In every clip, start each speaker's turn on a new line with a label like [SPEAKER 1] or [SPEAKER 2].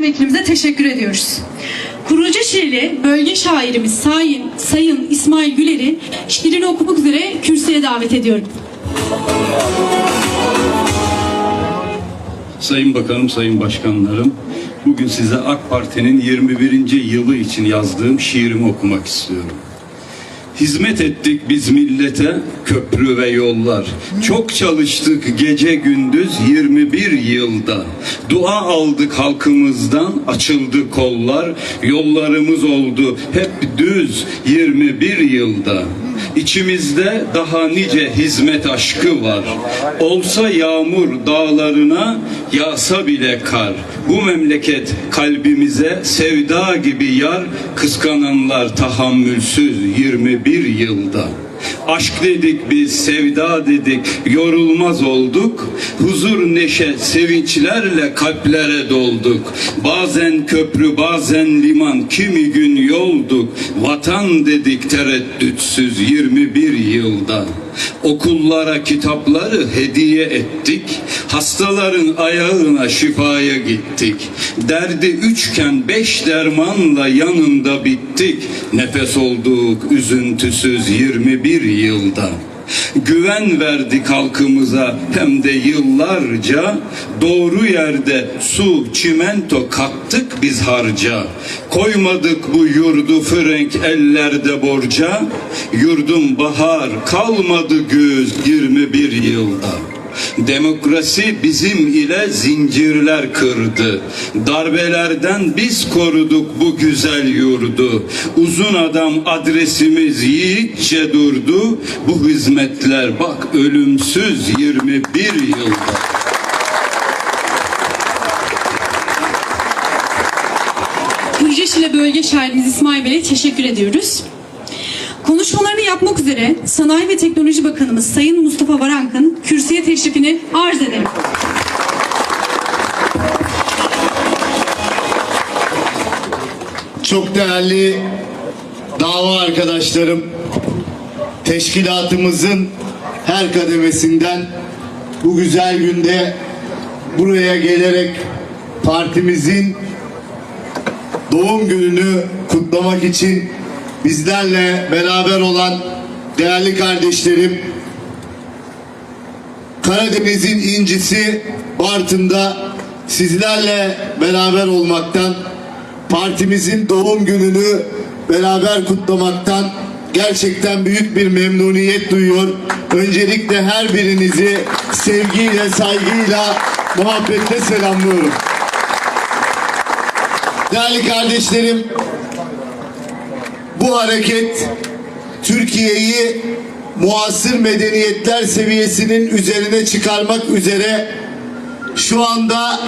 [SPEAKER 1] Vekilimize teşekkür ediyoruz. Kurucu şiirli bölge şairimiz Sayın, Sayın İsmail Güler'i şiirini okumak üzere kürsüye davet ediyorum.
[SPEAKER 2] Sayın Bakanım, Sayın Başkanlarım, bugün size AK Parti'nin 21. yılı için yazdığım şiirimi okumak istiyorum. Hizmet ettik biz millete köprü ve yollar. Çok çalıştık gece gündüz 21 yılda. Dua aldık halkımızdan açıldı kollar. Yollarımız oldu hep düz 21 yılda. İçimizde daha nice hizmet aşkı var. Olsa yağmur dağlarına, yağsa bile kar. Bu memleket kalbimize sevda gibi yar, kıskananlar tahammülsüz 21 yılda. Aşk dedik biz, sevda dedik, yorulmaz olduk. Huzur, neşe, sevinçlerle kalplere dolduk. Bazen köprü, bazen liman, kimi gün yolduk. Vatan dedik tereddütsüz 21 yılda. Okullara kitapları hediye ettik. Hastaların ayağına şifaya gittik. Derdi üçken beş dermanla yanında bittik. Nefes olduk üzüntüsüz 21 yılda. Güven verdik halkımıza. Hem de yıllarca Doğru yerde su, çimento kattık biz harca. Koymadık bu yurdu frenk ellerde borca. Yurdum bahar kalmadı göz 21 yılda Demokrasi bizim ile zincirler kırdı. Darbelerden biz koruduk bu güzel yurdu. Uzun adam adresimiz yiğitçe durdu. Bu hizmetler bak ölümsüz 21 yılda.
[SPEAKER 1] Kurucu şiirli bölge şairimiz İsmail Bey'e teşekkür ediyoruz. Konuşmalarını yapmak üzere Sanayi ve Teknoloji Bakanımız Sayın Mustafa Varank'ın kürsüye teşrifini arz ederim.
[SPEAKER 3] Çok değerli dava arkadaşlarım, teşkilatımızın her kademesinden bu güzel günde buraya gelerek partimizin doğum gününü kutlamak için bizlerle beraber olan değerli kardeşlerim, Karadeniz'in incisi Bartın'da sizlerle beraber olmaktan, partimizin doğum gününü beraber kutlamaktan gerçekten büyük bir memnuniyet duyuyor. Öncelikle her birinizi sevgiyle, saygıyla, muhabbetle selamlıyorum. Değerli kardeşlerim, bu hareket Türkiye'yi muasır medeniyetler seviyesinin üzerine çıkarmak üzere şu anda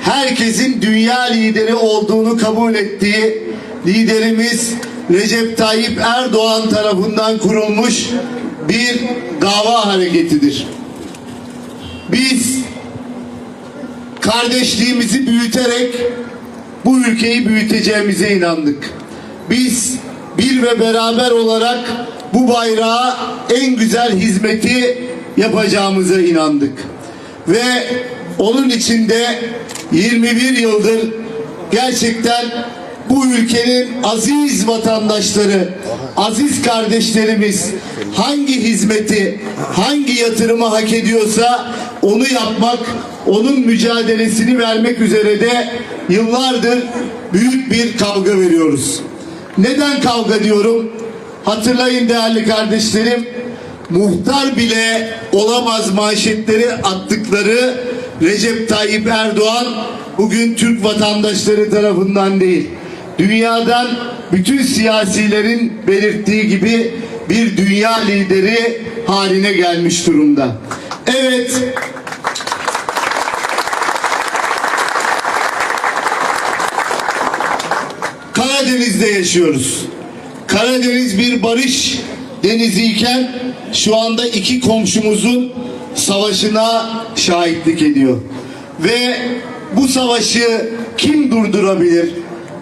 [SPEAKER 3] herkesin dünya lideri olduğunu kabul ettiği liderimiz Recep Tayyip Erdoğan tarafından kurulmuş bir dava hareketidir. Biz kardeşliğimizi büyüterek bu ülkeyi büyüteceğimize inandık. Biz bir ve beraber olarak bu bayrağa en güzel hizmeti yapacağımıza inandık. Ve onun içinde 21 yıldır gerçekten bu ülkenin aziz vatandaşları, aziz kardeşlerimiz hangi hizmeti, hangi yatırımı hak ediyorsa onu yapmak, onun mücadelesini vermek üzere de yıllardır büyük bir kavga veriyoruz. Neden kavga diyorum? Hatırlayın değerli kardeşlerim, muhtar bile olamaz manşetleri attıkları Recep Tayyip Erdoğan bugün Türk vatandaşları tarafından değil, dünyadan bütün siyasilerin belirttiği gibi bir dünya lideri haline gelmiş durumda. Evet, Karadeniz'de yaşıyoruz. Karadeniz bir barış denizi iken şu anda iki komşumuzun savaşına şahitlik ediyor. Ve bu savaşı kim durdurabilir?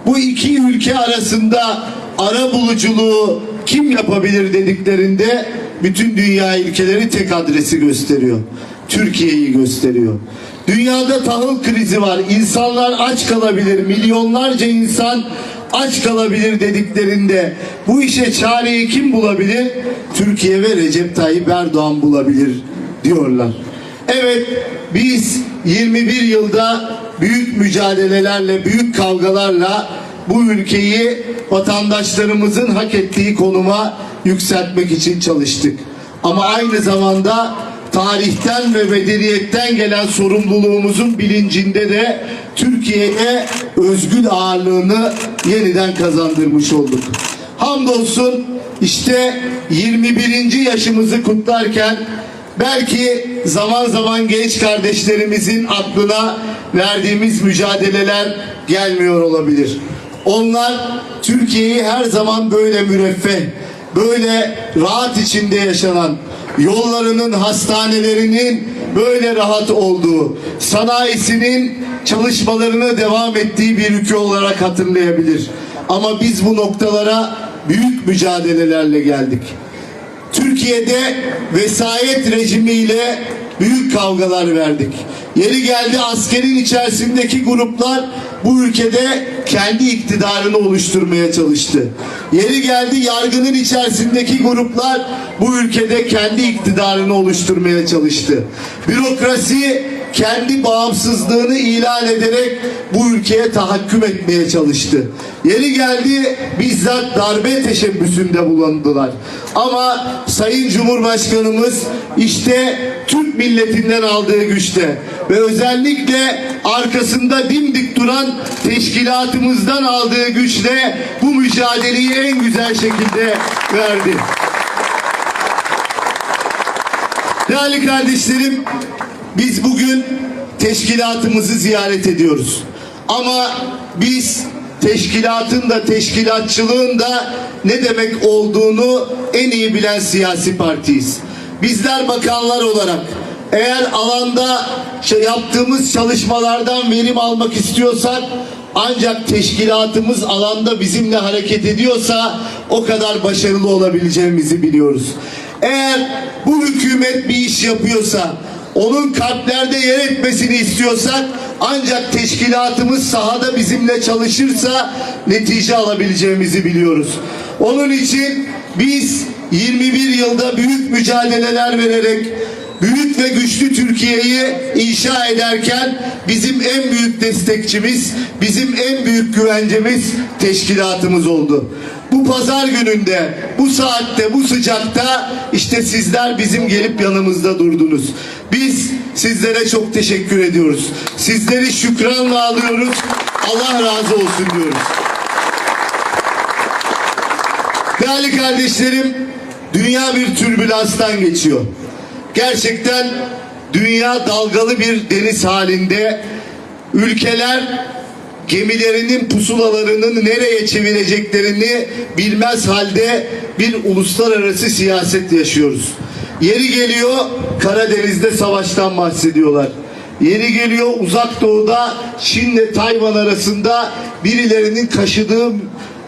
[SPEAKER 3] Bu iki ülke arasında ara buluculuğu kim yapabilir dediklerinde bütün dünya ülkeleri tek adresi gösteriyor. Türkiye'yi gösteriyor. Dünyada tahıl krizi var. İnsanlar aç kalabilir. Milyonlarca insan aç kalabilir dediklerinde bu işe çareyi kim bulabilir? Türkiye ve Recep Tayyip Erdoğan bulabilir diyorlar. Evet biz 21 yılda büyük mücadelelerle, büyük kavgalarla bu ülkeyi vatandaşlarımızın hak ettiği konuma yükseltmek için çalıştık. Ama aynı zamanda tarihten ve medeniyetten gelen sorumluluğumuzun bilincinde de Türkiye'ye özgür ağırlığını yeniden kazandırmış olduk. Hamdolsun işte 21. yaşımızı kutlarken belki zaman zaman genç kardeşlerimizin aklına verdiğimiz mücadeleler gelmiyor olabilir. Onlar Türkiye'yi her zaman böyle müreffeh, böyle rahat içinde yaşanan, yollarının, hastanelerinin böyle rahat olduğu, sanayisinin çalışmalarına devam ettiği bir ülke olarak hatırlayabilir. Ama biz bu noktalara büyük mücadelelerle geldik. Türkiye'de vesayet rejimiyle büyük kavgalar verdik. Yeri geldi askerin içerisindeki gruplar bu ülkede kendi iktidarını oluşturmaya çalıştı. Yeri geldi yargının içerisindeki gruplar bu ülkede kendi iktidarını oluşturmaya çalıştı. Bürokrasi kendi bağımsızlığını ilan ederek bu ülkeye tahakküm etmeye çalıştı. Yeri geldi bizzat darbe teşebbüsünde bulundular. Ama Sayın Cumhurbaşkanımız işte Türk milletinden aldığı güçte ve özellikle arkasında dimdik duran teşkilatımızdan aldığı güçle bu mücadeleyi en güzel şekilde verdi. Değerli kardeşlerim, biz bugün teşkilatımızı ziyaret ediyoruz. Ama biz teşkilatın da teşkilatçılığın da ne demek olduğunu en iyi bilen siyasi partiyiz. Bizler bakanlar olarak eğer alanda şey yaptığımız çalışmalardan verim almak istiyorsak ancak teşkilatımız alanda bizimle hareket ediyorsa o kadar başarılı olabileceğimizi biliyoruz. Eğer bu hükümet bir iş yapıyorsa onun kalplerde yer etmesini istiyorsak ancak teşkilatımız sahada bizimle çalışırsa netice alabileceğimizi biliyoruz. Onun için biz 21 yılda büyük mücadeleler vererek büyük ve güçlü Türkiye'yi inşa ederken bizim en büyük destekçimiz, bizim en büyük güvencemiz teşkilatımız oldu. Bu pazar gününde, bu saatte, bu sıcakta işte sizler bizim gelip yanımızda durdunuz. Biz sizlere çok teşekkür ediyoruz. Sizleri şükranla alıyoruz. Allah razı olsun diyoruz. Değerli kardeşlerim, dünya bir türbülanstan geçiyor. Gerçekten dünya dalgalı bir deniz halinde. Ülkeler gemilerinin pusulalarının nereye çevireceklerini bilmez halde bir uluslararası siyaset yaşıyoruz. Yeri geliyor Karadeniz'de savaştan bahsediyorlar. Yeri geliyor uzak doğuda Çin'le Tayvan arasında birilerinin kaşıdığı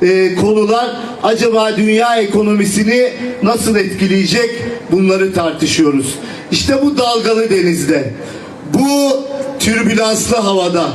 [SPEAKER 3] e, konular acaba dünya ekonomisini nasıl etkileyecek bunları tartışıyoruz. İşte bu dalgalı denizde, bu türbülanslı havada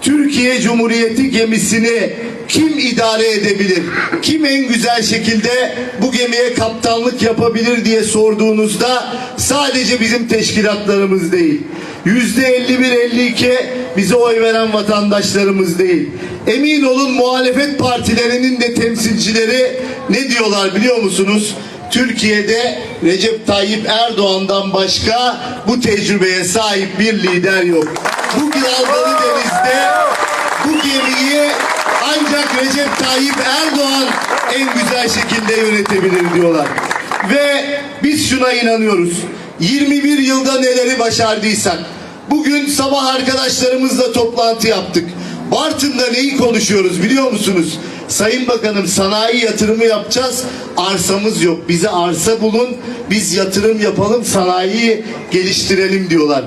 [SPEAKER 3] Türkiye Cumhuriyeti gemisini kim idare edebilir? Kim en güzel şekilde bu gemiye kaptanlık yapabilir diye sorduğunuzda sadece bizim teşkilatlarımız değil. Yüzde 51-52 bize oy veren vatandaşlarımız değil. Emin olun muhalefet partilerinin de temsilcileri ne diyorlar biliyor musunuz? Türkiye'de Recep Tayyip Erdoğan'dan başka bu tecrübeye sahip bir lider yok. Bu dalgalı denizde bu gemiyi ancak Recep Tayyip Erdoğan en güzel şekilde yönetebilir diyorlar. Ve biz şuna inanıyoruz. 21 yılda neleri başardıysak bugün sabah arkadaşlarımızla toplantı yaptık. Bartın'da neyi konuşuyoruz biliyor musunuz? Sayın Bakanım sanayi yatırımı yapacağız. Arsamız yok. Bize arsa bulun. Biz yatırım yapalım. Sanayiyi geliştirelim diyorlar.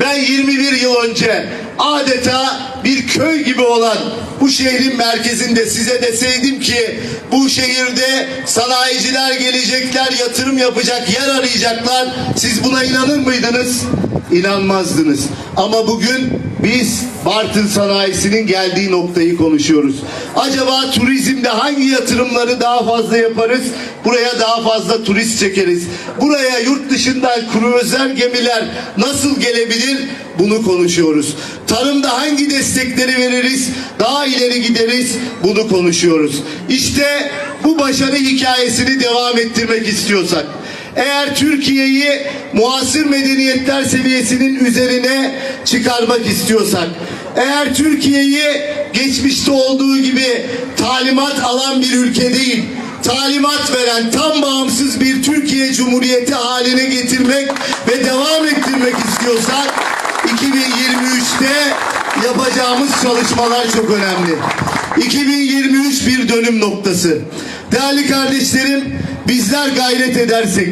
[SPEAKER 3] Ben 21 yıl önce adeta bir köy gibi olan bu şehrin merkezinde size deseydim ki bu şehirde sanayiciler gelecekler, yatırım yapacak, yer arayacaklar. Siz buna inanır mıydınız? İnanmazdınız. Ama bugün biz Bartın sanayisinin geldiği noktayı konuşuyoruz. Acaba turizmde hangi yatırımları daha fazla yaparız? Buraya daha fazla turist çekeriz. Buraya yurt dışından kruzyer gemiler nasıl gelebilir? Bunu konuşuyoruz. Tarımda hangi destekleri veririz? Daha ileri gideriz. Bunu konuşuyoruz. İşte bu başarı hikayesini devam ettirmek istiyorsak eğer Türkiye'yi muasır medeniyetler seviyesinin üzerine çıkarmak istiyorsak, eğer Türkiye'yi geçmişte olduğu gibi talimat alan bir ülke değil, talimat veren tam bağımsız bir Türkiye Cumhuriyeti haline getirmek ve devam ettirmek istiyorsak 2023'te yapacağımız çalışmalar çok önemli. 2023 bir dönüm noktası. Değerli kardeşlerim, bizler gayret edersek,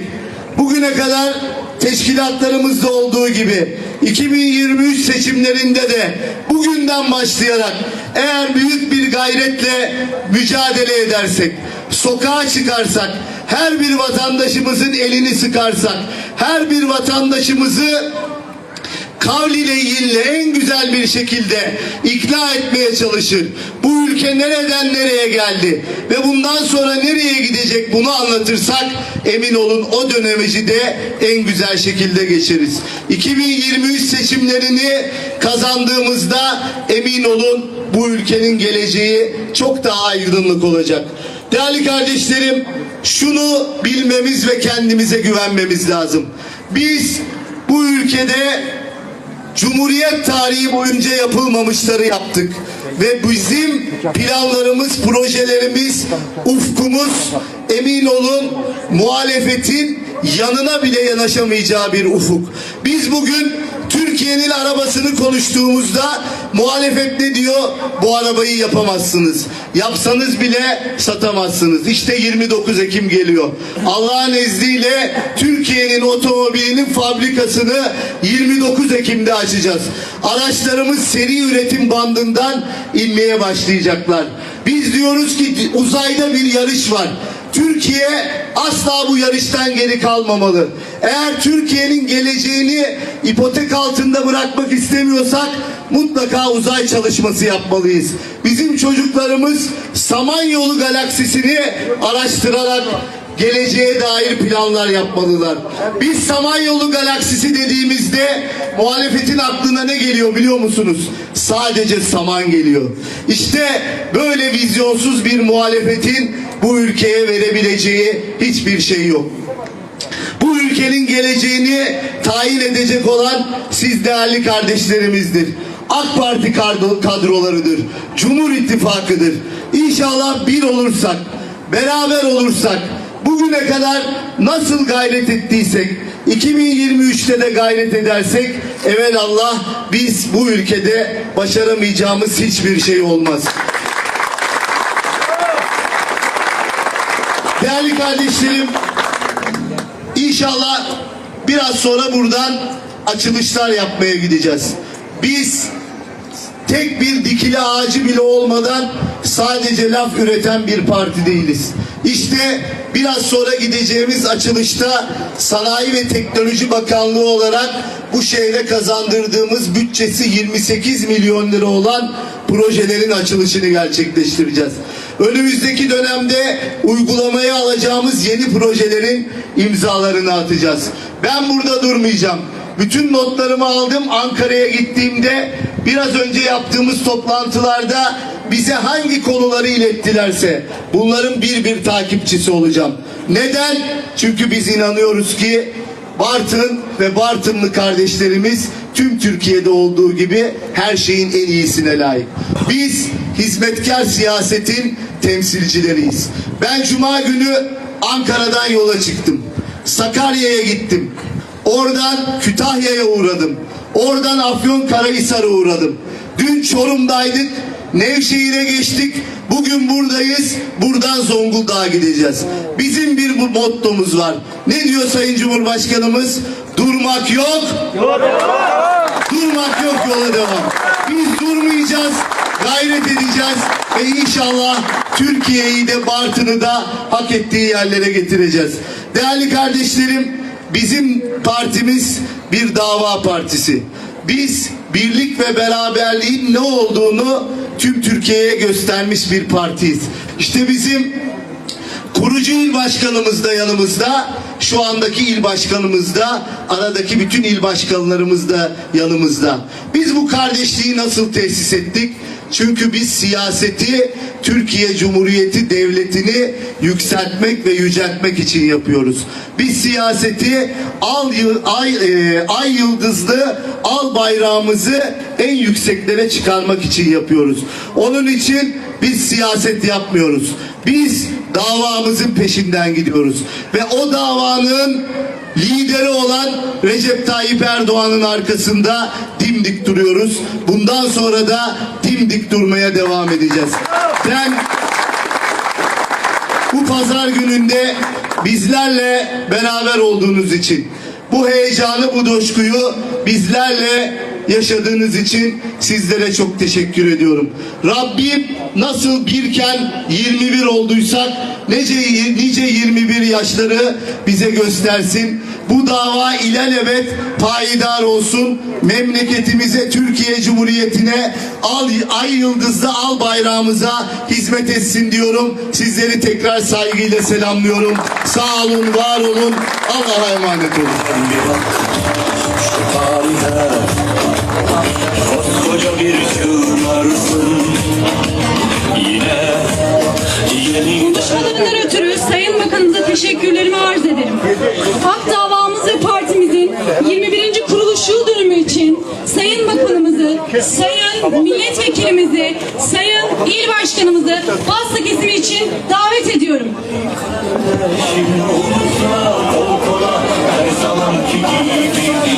[SPEAKER 3] bugüne kadar teşkilatlarımızda olduğu gibi 2023 seçimlerinde de bugünden başlayarak eğer büyük bir gayretle mücadele edersek, sokağa çıkarsak, her bir vatandaşımızın elini sıkarsak, her bir vatandaşımızı kavliyle yille en güzel bir şekilde ikna etmeye çalışır. Bu ülke nereden nereye geldi ve bundan sonra nereye gidecek bunu anlatırsak emin olun o dönemeci de en güzel şekilde geçeriz. 2023 seçimlerini kazandığımızda emin olun bu ülkenin geleceği çok daha aydınlık olacak. Değerli kardeşlerim şunu bilmemiz ve kendimize güvenmemiz lazım. Biz bu ülkede Cumhuriyet tarihi boyunca yapılmamışları yaptık. Ve bizim planlarımız, projelerimiz, ufkumuz emin olun muhalefetin yanına bile yanaşamayacağı bir ufuk. Biz bugün Türkiye'nin arabasını konuştuğumuzda muhalefet ne diyor? Bu arabayı yapamazsınız. Yapsanız bile satamazsınız. İşte 29 Ekim geliyor. Allah'ın izniyle Türkiye'nin otomobilinin fabrikasını 29 Ekim'de açacağız. Araçlarımız seri üretim bandından inmeye başlayacaklar. Biz diyoruz ki uzayda bir yarış var. Türkiye asla bu yarıştan geri kalmamalı. Eğer Türkiye'nin geleceğini ipotek altında bırakmak istemiyorsak mutlaka uzay çalışması yapmalıyız. Bizim çocuklarımız Samanyolu galaksisini araştırarak geleceğe dair planlar yapmalılar. Biz Samanyolu galaksisi dediğimizde muhalefetin aklına ne geliyor biliyor musunuz? Sadece saman geliyor. İşte böyle vizyonsuz bir muhalefetin bu ülkeye verebileceği hiçbir şey yok. Bu ülkenin geleceğini tayin edecek olan siz değerli kardeşlerimizdir. AK Parti kadro- kadrolarıdır. Cumhur İttifakı'dır. İnşallah bir olursak, beraber olursak, bugüne kadar nasıl gayret ettiysek, 2023'te de gayret edersek, evelallah biz bu ülkede başaramayacağımız hiçbir şey olmaz. Değerli kardeşlerim, İnşallah biraz sonra buradan açılışlar yapmaya gideceğiz. Biz tek bir dikili ağacı bile olmadan sadece laf üreten bir parti değiliz. İşte biraz sonra gideceğimiz açılışta Sanayi ve Teknoloji Bakanlığı olarak bu şehre kazandırdığımız bütçesi 28 milyon lira olan projelerin açılışını gerçekleştireceğiz. Önümüzdeki dönemde uygulamaya alacağımız yeni projelerin imzalarını atacağız. Ben burada durmayacağım. Bütün notlarımı aldım. Ankara'ya gittiğimde biraz önce yaptığımız toplantılarda bize hangi konuları ilettilerse bunların bir bir takipçisi olacağım. Neden? Çünkü biz inanıyoruz ki Bartın ve Bartınlı kardeşlerimiz tüm Türkiye'de olduğu gibi her şeyin en iyisine layık. Biz hizmetkar siyasetin temsilcileriyiz. Ben cuma günü Ankara'dan yola çıktım. Sakarya'ya gittim. Oradan Kütahya'ya uğradım. Oradan Afyonkarahisar'a uğradım. Dün Çorum'daydık. Nevşehir'e geçtik. Bugün buradayız. Buradan Zonguldak'a gideceğiz. Bizim bir bu mottomuz var. Ne diyor Sayın Cumhurbaşkanımız? Durmak yok. Durmak yok yola devam. Biz durmayacağız, gayret edeceğiz ve inşallah Türkiye'yi de Bartın'ı da hak ettiği yerlere getireceğiz. Değerli kardeşlerim, bizim partimiz bir dava partisi. Biz birlik ve beraberliğin ne olduğunu tüm Türkiye'ye göstermiş bir partiyiz. İşte bizim Kurucu il başkanımız da yanımızda, şu andaki il başkanımız da, aradaki bütün il başkanlarımız da yanımızda. Biz bu kardeşliği nasıl tesis ettik? Çünkü biz siyaseti Türkiye Cumhuriyeti Devleti'ni yükseltmek ve yüceltmek için yapıyoruz. Biz siyaseti al ay, e, ay yıldızlı al bayrağımızı en yükseklere çıkarmak için yapıyoruz. Onun için biz siyaset yapmıyoruz. Biz davamızın peşinden gidiyoruz. Ve o davanın lideri olan Recep Tayyip Erdoğan'ın arkasında dimdik duruyoruz. Bundan sonra da dimdik durmaya devam edeceğiz. Ben bu pazar gününde bizlerle beraber olduğunuz için bu heyecanı, bu coşkuyu bizlerle yaşadığınız için sizlere çok teşekkür ediyorum. Rabbim nasıl birken 21 olduysak nice, nice 21 yaşları bize göstersin. Bu dava ilelebet payidar olsun. Memleketimize, Türkiye Cumhuriyeti'ne, al, ay yıldızlı al bayrağımıza hizmet etsin diyorum. Sizleri tekrar saygıyla selamlıyorum. Sağ olun, var olun. Allah'a emanet olun.
[SPEAKER 4] Koskoca bir çığınarsın Yine yeni
[SPEAKER 1] Konuşmalarından ötürü Sayın Bakanımıza teşekkürlerimi arz ederim. Hak davamız ve partimizin 21. kuruluş yıl dönümü için Sayın Bakanımızı, Sayın Milletvekilimizi, Sayın İl Başkanımızı pasta kesimi için davet ediyorum.
[SPEAKER 4] her zamanki gibi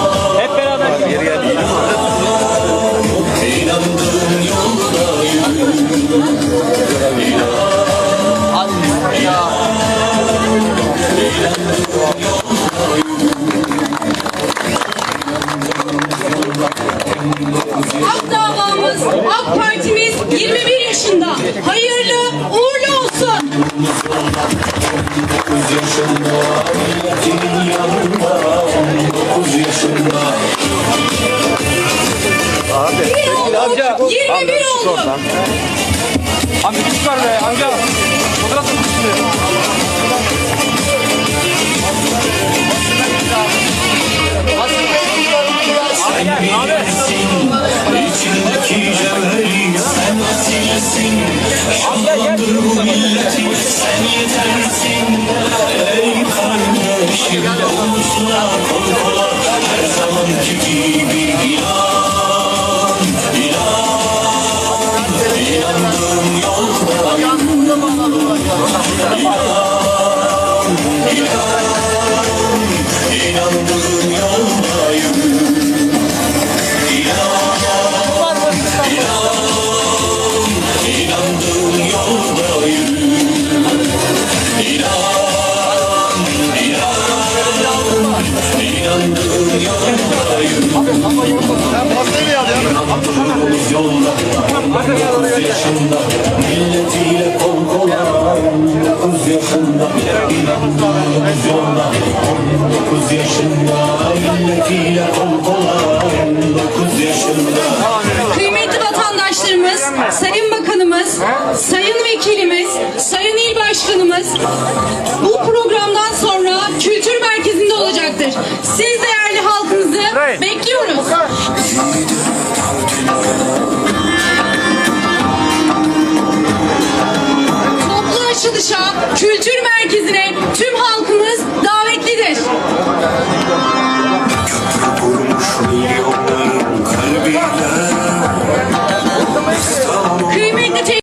[SPEAKER 1] Hayırlı, uğurlu olsun.
[SPEAKER 4] Yaşında
[SPEAKER 1] Bir olduk, 21 olduk.
[SPEAKER 5] Amca küçük var be amca. Fotoğraf mı
[SPEAKER 4] Cevheri sen asilsin Şanlandır bu milleti sen yetersin Ey kardeşim omuzla kol Her zamanki gibi inan İnan İnandığım yolda İnandığım yoldayım yaşında Milletiyle kol kola Dokuz yaşında İnandığımız yolda Dokuz yaşında Milletiyle kol kola Dokuz yaşında.
[SPEAKER 1] Kıymetli vatandaşlarımız, Sayın Bakanımız, Sayın Vekilimiz, Sayın İl Başkanımız bu programdan yaşam, kültür